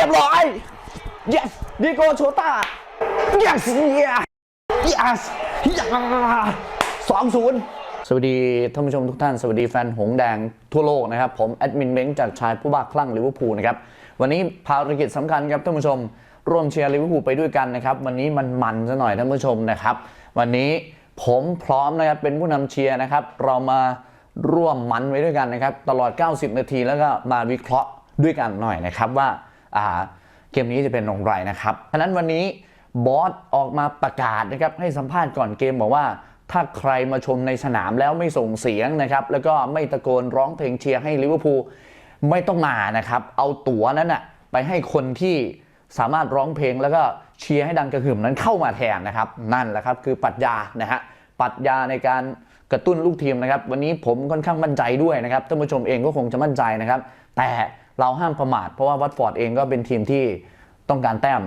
รียบร้อย yes ดิโกโชต้า yes yeah yes สองศูนย์สวัสดีท่านผู้ชมทุกท่าน สวัสดีแฟนหงแดงทั่วโลกนะครับ ผมแอดมินเม้งจากชายผู้บ้าคลั่งลิเวอร์พูลนะครับ วันนี้ภารกิจสำคัญครับท่านผู้ชม ร่วมเชียร์ลิเวอร์พูลไปด้วยกันนะครับ วันนี้มันมันซะหน่อยท่านผู้ชมนะครับ วันนี้ผมพร้อมนะครับเป็นผู้นำเชียร์นะครับ เรามาร่วมมันไว้ด้วยกันนะครับ ตลอด 90 นาทีแล้วก็มาวิเคราะห์ด้วยกันหน่อยนะครับว่า เกมนี้จะเป็นอย่างไรนะครับฉะนั้นวันนี้บอสออกมาประกาศนะครับให้สัมภาษณ์ก่อนเกมบอกว่า ถ้าใครมาชมในสนามแล้วไม่ส่งเสียงนะครับแล้วก็ไม่ตะโกนร้องเพลงเชียร์ให้ลิเวอร์พูลไม่ต้องมานะครับ เอาตั๋วนั้นนะไปให้คนที่สามารถร้องเพลงแล้วก็เชียร์ให้ดังกระหึ่มนั้นเข้ามาแทนนะครับ นั่นแหละครับคือปรัชญานะฮะปรัชญาในการกระตุ้นลูกทีมนะครับ วันนี้ผมค่อนข้างมั่นใจด้วยนะครับท่านผู้ชมเองก็คงจะมั่นใจนะครับ แต่ เราห้ามประมาท เพราะว่าวัตฟอร์ดเองก็เป็นทีมที่ต้องการแต้ม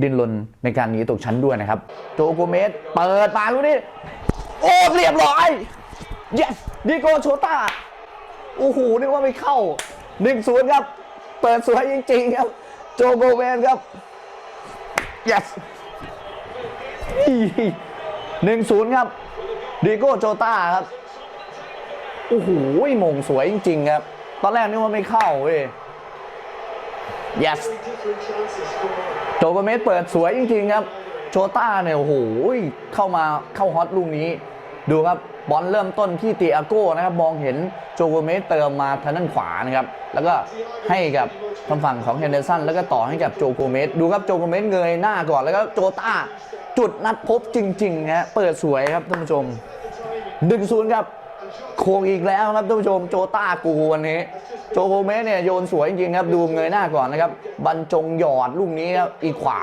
ดิ้นรนในการหนีตกชั้นด้วยนะครับ โจโกเมสเปิดมาลูกนี้ โอ้เรียบร้อย yes ดิโกโชตาโอ้โหนึกว่าไม่เข้า1 0ครับ เปิดสวยจริงๆครับ โจโกเมสครับ yes หนึ่งศูนย์ครับดิโกโจตาครับ โอ้โหมงสวยจริงๆครับ ตอนแรกนึกว่าไม่เข้าเว้ย yes โจโกเมสเปิดสวยจริงๆครับ โชต้าเนี่ย โอ้โห เข้ามาเข้าฮอตลูกนี้ ดูครับ บอลเริ่มต้นที่ตีอาโก้นะครับ มองเห็นโจโกเมสเติมมาทางด้านขวานะครับ แล้วก็ให้กับทางฝั่งของเฮนเดอร์สัน แล้วก็ต่อให้กับโจโกเมส ดูครับ โจโกเมสเงยหน้าก่อน แล้วก็โจต้าจุดนัดพบจริงๆฮะ เปิดสวยครับท่านผู้ชมหนึ่งศูนย์ครับ โคงอีกแล้วครับท่านผู้ชม โจต้ากูวันนี้ โจโกเมสเนี่ยโยนสวยจริงครับ ดูเงยหน้าก่อนนะครับ บรรจงหยอดลูกนี้ครับอีกขวา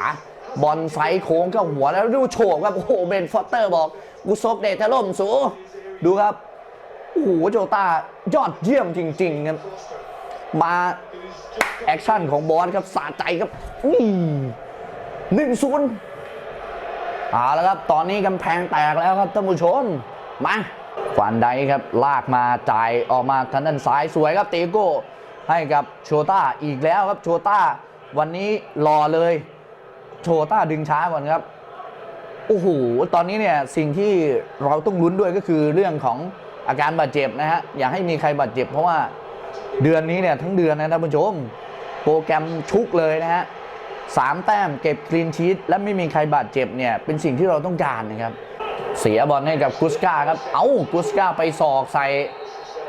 บอลไซโค้งเข้าหัวแล้วดูโฉบครับ โอ้โหเบนฟอสเตอร์บอกกูซกเดทะล่มสูดูครับ โอ้โหโจต้ายอดเยี่ยมจริงๆครับมาแอคชั่นของบอลครับสะใจครับนี่หนึ่งศูนย์เอาละครับ ตอนนี้กำแพงแตกแล้วครับท่านผู้ชม มา ฟันไดครับลากมาจ่ายออกมาทางด้านซ้ายสวยครับเตโก้ให้กับโชต้าอีกแล้วครับโชต้าวันนี้รอเลยโชต้าดึงช้าก่อนครับโอ้โหตอนนี้เนี่ยสิ่งที่เราต้องลุ้นด้วยก็คือเรื่องของอาการบาดเจ็บนะฮะอย่าให้มีใครบาดเจ็บเพราะว่าเดือนนี้เนี่ยทั้งเดือนนะท่านผู้ชมโปรแกรมชุกเลยนะฮะสามแต้มเก็บคลีนชีตและไม่มีใครบาดเจ็บเนี่ยเป็นสิ่งที่เราต้องการนะครับ เสียบอลให้กับกุสกาครับ เอ้ากุสกาไปศอกใส่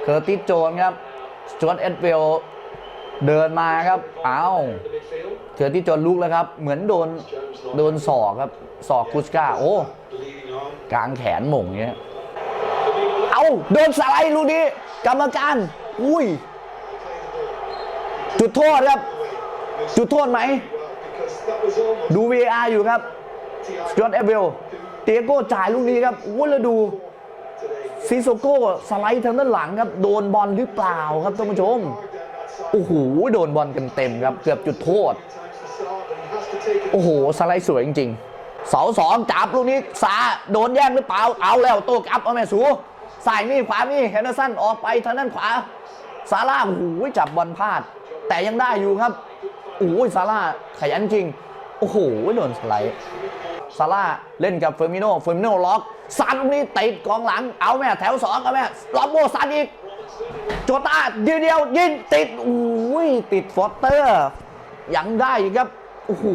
เคอร์ติสโจนครับสจวตเอ็ดเวลเดินมาครับ เอ้าเคอร์ติสโจนลุกแล้วครับ เหมือนโดนโดนศอกครับศอกกุสกาโอ้กลางแขนหม่งเงี้ย เอาโดนสไลด์ลูกนี้กรรมการอุ้ย จุดโทษครับ จุดโทษไหม ดู VAR อยู่ครับสจอตเอ็ดเบล เตียโก้จ่ายลูกนี้ครับโอ้แล้วดูซิโซโก้สไลด์ทางด้านหลังครับ โดนบอลหรือเปล่าครับท่านผู้ชมโอ้โหโดนบอลกันเต็มครับ เกือบจุดโทษ โอ้โห สไลด์สวยจริงๆ เสาสองจับลูกนี้สาโดนแย่งหรือเปล่า เอาแล้วโตกลับเอาแม่สูสายนี่ขวานี่เฮนเดอร์สันออกไปทางด้านขวาซาร่าโอ้โหจับบอลพลาด แต่ยังได้อยู่ครับโอ้ยซาร่าขยันจริง โอ้โหโดนสไลด์ ซาร่าเล่นกับเฟอร์มิโนเฟอร์มิโนล็อกซัดลูกนี้ติดกองหลังเอาแม่แถวสองเอาแม่ล็อบโบซัดอีก โจต้าเดียวเดียวยิงติดโอ้ยติดฟอสเตอร์ยังได้ครับโอ้โห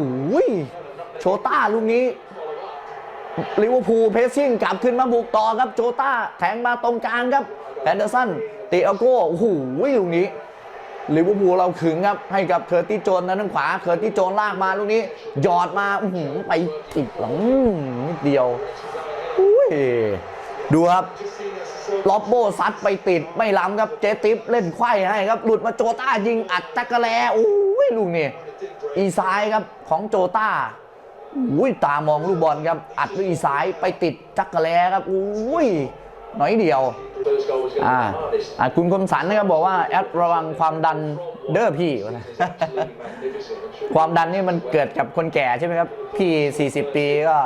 โชต้าลูกนี้ลิเวอร์พูลเพสซิ่งกลับขึ้นมาบุกต่อครับโจต้าแทงมาตรงกลางครับแอนเดอร์สันเตอโก้โอ้โหลูกนี้ ลิเวอร์พูลเราขึงครับ ให้กับเคอร์ติโจนทางด้านขวา เคอร์ติโจนลากมาลูกนี้ หยอดมาอื้หือไปติดหลังนิดเดียวอุ้ยดูครับล็อบโบซัดไปติดไม่ล้ำครับเจติฟเล่นไขว้ให้ครับ หลุดมาโจต้ายิงอัดจักรแลโอ้ยลูกนี้อีซ้ายครับของโจต้าอุ้ยตามองลูกบอลครับ อัดด้วยอีสายไปติดจักรแลครับอุ้ยน่อยเดียว อ่าคุณคมสันนะครับบอกว่า แอดระวังความดันเด้อพี่ ความดันนี่มันเกิดกับคนแก่ใช่ไหมครับ พี่ 40 ปีก็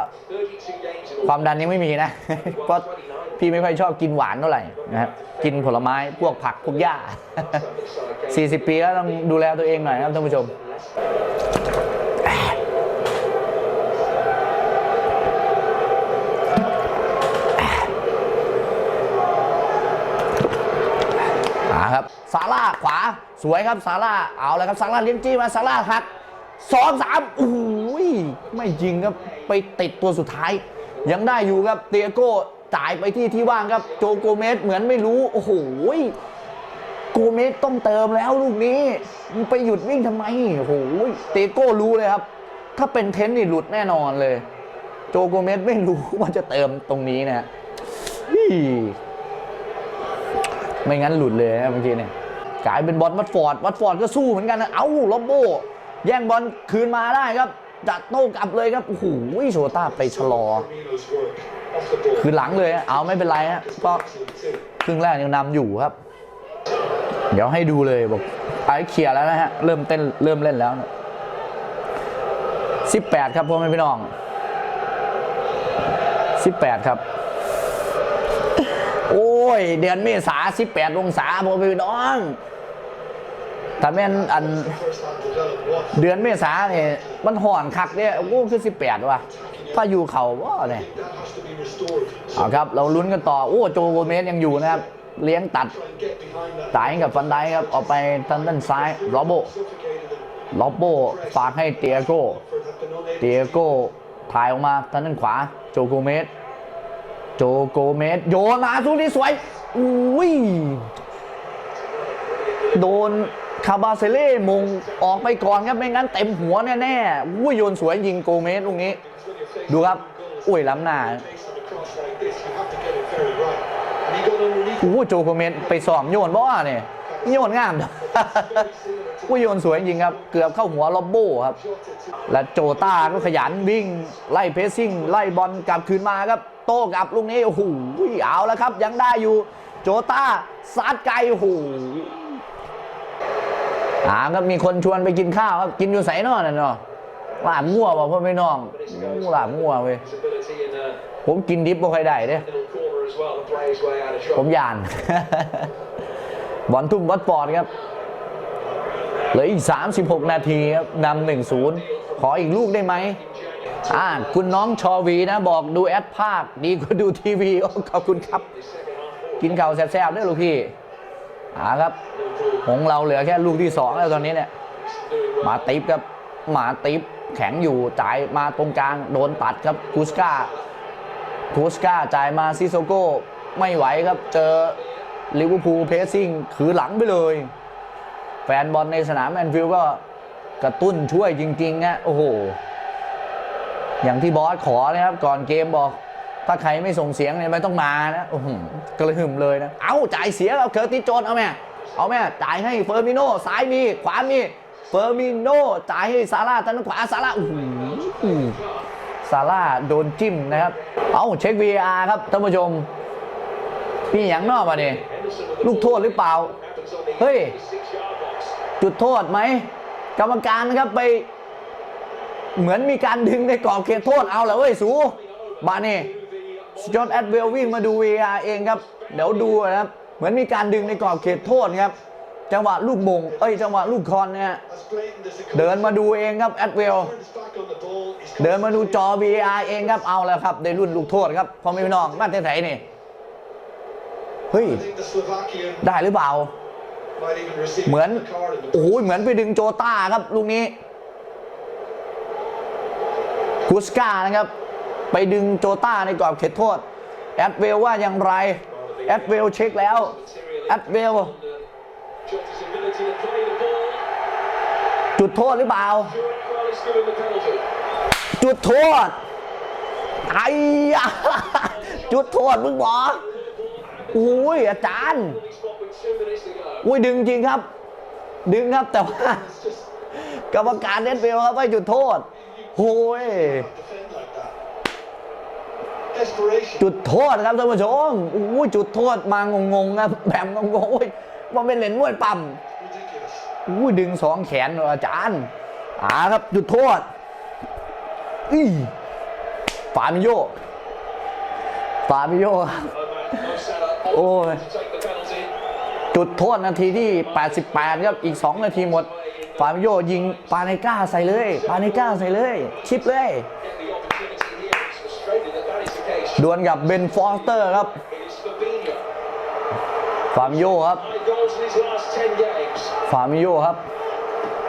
ความดันยังไม่มีนะ เพราะพี่ไม่ค่อยชอบกินหวานเท่าไหร่นะครับกินผลไม้พวกผักพวกหญ้า 40 ปีแล้วต้องดูแลตัวเองหน่อยครับท่านผู้ชม มาครับซาร่าขวา สวยครับซาร่าเอาแล้วครับซาร่าเลี้ยงจี้มาซาร่าหักสองสามโอ้โหไม่จริงครับไปติดตัวสุดท้าย ยังได้อยู่ครับเตียโก้จ่ายไปที่ที่ว่างครับโจโกเมสเหมือนไม่รู้โอ้โหโกเมสต้องเติมแล้วลูกนี้มึงไปหยุดวิ่งทำไมโอ้โหเตียโก้รู้เลยครับ ถ้าเป็นเทนนี่หลุดแน่นอนเลย โจโกเมสไม่รู้ว่าจะเติมตรงนี้นะฮะไม่งั้นหลุดเลยนะเมื่อกี้เนี่ย กลายเป็นบอลวัตฟอร์ดวัตฟอร์ดก็สู้เหมือนกันนะเอ้าล็อบโบ แย่งบอลคืนมาได้ครับจัดโต้กลับเลยครับโอ้โหโชต้าไปชะลอ คืนหลังเลยฮะเอาไม่เป็นไรฮะก็ครึ่งแรกยังนำอยู่ครับ เดี๋ยวให้ดูเลยบอกไปเคลียร์แล้วนะฮะเริ่มเต้นเริ่มเล่นแล้วสิบแปดครับพ่อแม่พี่น้องสิบแปดครับ โอ้ย เดือนเมษา18องศาพ่อพี่น้องถ้าแม่นอันเดือนเมษาเนี่ยมันห่อนคักเนี่ยโอ้คือ18ว่ะพายุเขาว่าเนี่ยเอาครับ เราลุ้นกันต่อ โอ้โจโกเมสยังอยู่นะครับ เลี้ยงตัดจ่ายกับฟันไดครับ ออกไปทางด้านซ้ายลอบโบลอบโบฝากให้เตียโก้เตียโก้ถ่ายออกมาทางด้านขวา โจโกเมส โจโกเมสโยนมาทุกที่สวยอุ้ยโดนคาบาเซเล่มงออกไปก่อนครับไม่งั้นเต็มหัวแน่ๆอุ้ยโยนสวยยิงโกเมสลูกนี้ ดูครับ อุ้ยล้ำหน้าอุ้โจโกเมสไปสอมโยนบ่าเนี่ยโยนงาม อุ้ยโยนสวยจริงครับ เกือบเข้าหัวล็อบโบ้ครับ และโจต้าก็ขยันวิ่ง ไล่เพสซิ่ง ไล่บอลกลับคืนมาครับ โต้กลับลูกนี้โอ้โหเอาแล้วครับ ยังได้อยู่ โจต้าซัดไกลโอ้โหอ่าครับมีคนชวนไปกินข้าวครับ กินอยู่ไสนอนน่ะเนาะหลาบงัวบอกพ่อไม่น้องอู้ลาบงัวเว้ยผมกินดิบบ่ค่อยได้เด้ผมยาน บอลทุ่มวัดฟอร์ดครับ เหลืออีก 36 นาทีครับนำหนึ่งศูนย์ขออีกลูกได้ไหมอ่าคุณน้องชอวีนะ บอกดูแอดภาค ดีกว่าดูทีวีโอ้ขอบคุณครับ กินข่าวแซ่บๆด้วยลูกพี่อ่าครับของเราเหลือแค่ลูกที่สองแล้วตอนนี้เนี่ยมาติปครับมาติปแข็งอยู่จ่ายมาตรงกลางโดนตัดครับคูสกาคูสกาจ่ายมาซิโซโก้ไม่ไหวครับเจอลิเวอร์พูลเพสซิ่งถือหลังไปเลย แฟนบอลในสนามแอนฟิลด์ก็กระตุ้นช่วยจริงๆฮะโอ้โห อย่างที่บอสขอนะครับ ก่อนเกมบอก ถ้าใครไม่ส่งเสียงเนี่ยไม่ต้องมานะโอ้โหกระหึ่มเลยนะ เอาจ่ายเสียเอาเคอร์ติโจนเอาแม่เอาแม่จ่ายให้เฟอร์มิโนซ้ายมีขวามีเฟอร์มิโนจ่ายให้ซาร่าทางด้านขวาซาร่าโอ้โหซาร่าโดนจิ้มนะครับ เอาเช็ค VAR ครับท่านผู้ชมมีอย่างนอกมาเนี่ยลูกโทษหรือเปล่า เฮ้ย จุดโทษไหมกรรมการนะครับไป เหมือนมีการดึงในกรอบเขตโทษเอาแล้วเว้ยสูบาเน่จอห์นแอดเวลวิ่งมาดู VR เองครับเดี๋ยวดูนะครับเหมือนมีการดึงในกรอบเขตโทษครับจังหวะลูกมงเอ้ยจังหวะลูกคอนเนี่ยเดินมาดูเองครับแอดเวลเดินมาดูจอ VR เองครับเอาแล้วครับได้รุ่นลูกโทษครับพอไม่พี่น้องมาเตะไหนนี่เฮ้ยได้หรือเปล่า เหมือนโอ้โหเหมือนไปดึงโจต้าครับลูกนี้กุสกานะครับ ไปดึงโจต้าในกรอบเขตโทษ แอดเวลว่าอย่างไร แอดเวลเช็คแล้ว แอดเวลจุดโทษหรือเปล่า จุดโทษ ไอ้ยจุดโทษมึงบอกโอ้ยอาจารย์ อุ้ยดึงจริงครับ ดึงครับแต่ว่ากรรมการเน็ตเบลครับไม่จุดโทษโอ้ยจุดโทษครับท่านผู้ชมอุ้ยจุดโทษมางงๆครับแบบงงๆอุ้ยมันเป็นเหรียญมวยปั๊มอุ้ยดึงสองแขนอาจารย์อ่าครับจุดโทษอีฟามิโยฟามิโยครับโอ้ย จุดโทษนาทีที่ 88 ครับ อีก 2 นาทีหมด ฟาบิโยยิงปาเนก้าใส่เลย ปาเนก้าใส่เลย ชิปเลย ดวลกับเบนฟอสเตอร์ครับ ฟาบิโยครับ ฟาบิโยครับ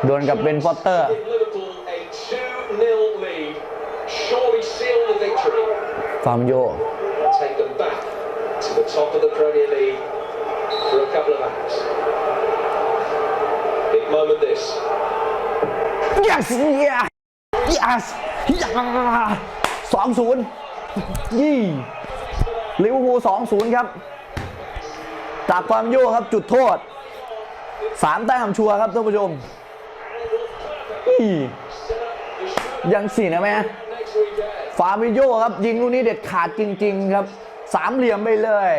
ดวลกับเบนฟอสเตอร์ ฟาบิโย take them back to the top of the Premier League yes yeah yes สองศูนย์ยี่ลิเวอร์พูลสองศูนย์ครับ จากความโยครับจุดโทษสามแต้มชัวร์ครับท่านผู้ชมอียังสี่นะแม่ฟาบิโยครับ ยิงลูกนี้เด็ดขาดจริง ๆ ครับ สามเหลี่ยมไปเลย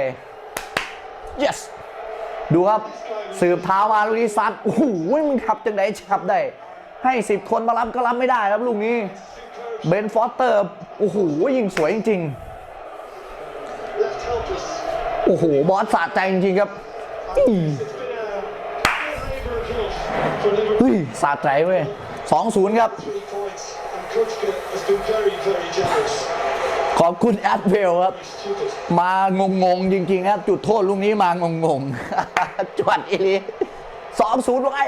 yes ดูครับ สืบเท้ามาลูกนี้ซัดโอ้โหมึงขับจังไดขับได้ ให้สิบคนมารับก็รับไม่ได้ครับลูกนี้เบนฟอสเตอร์โอ้โหยิงสวยจริงๆโอ้โหบอสสะใจจริงๆครับเฮ้ยสะใจเว้ยสองศูนย์ครับ ขอบคุณแอดเวลครับ มางงๆจริงๆครับ จุดโทษลูกนี้มางงๆจวดอีลีสองศูนย์ไว้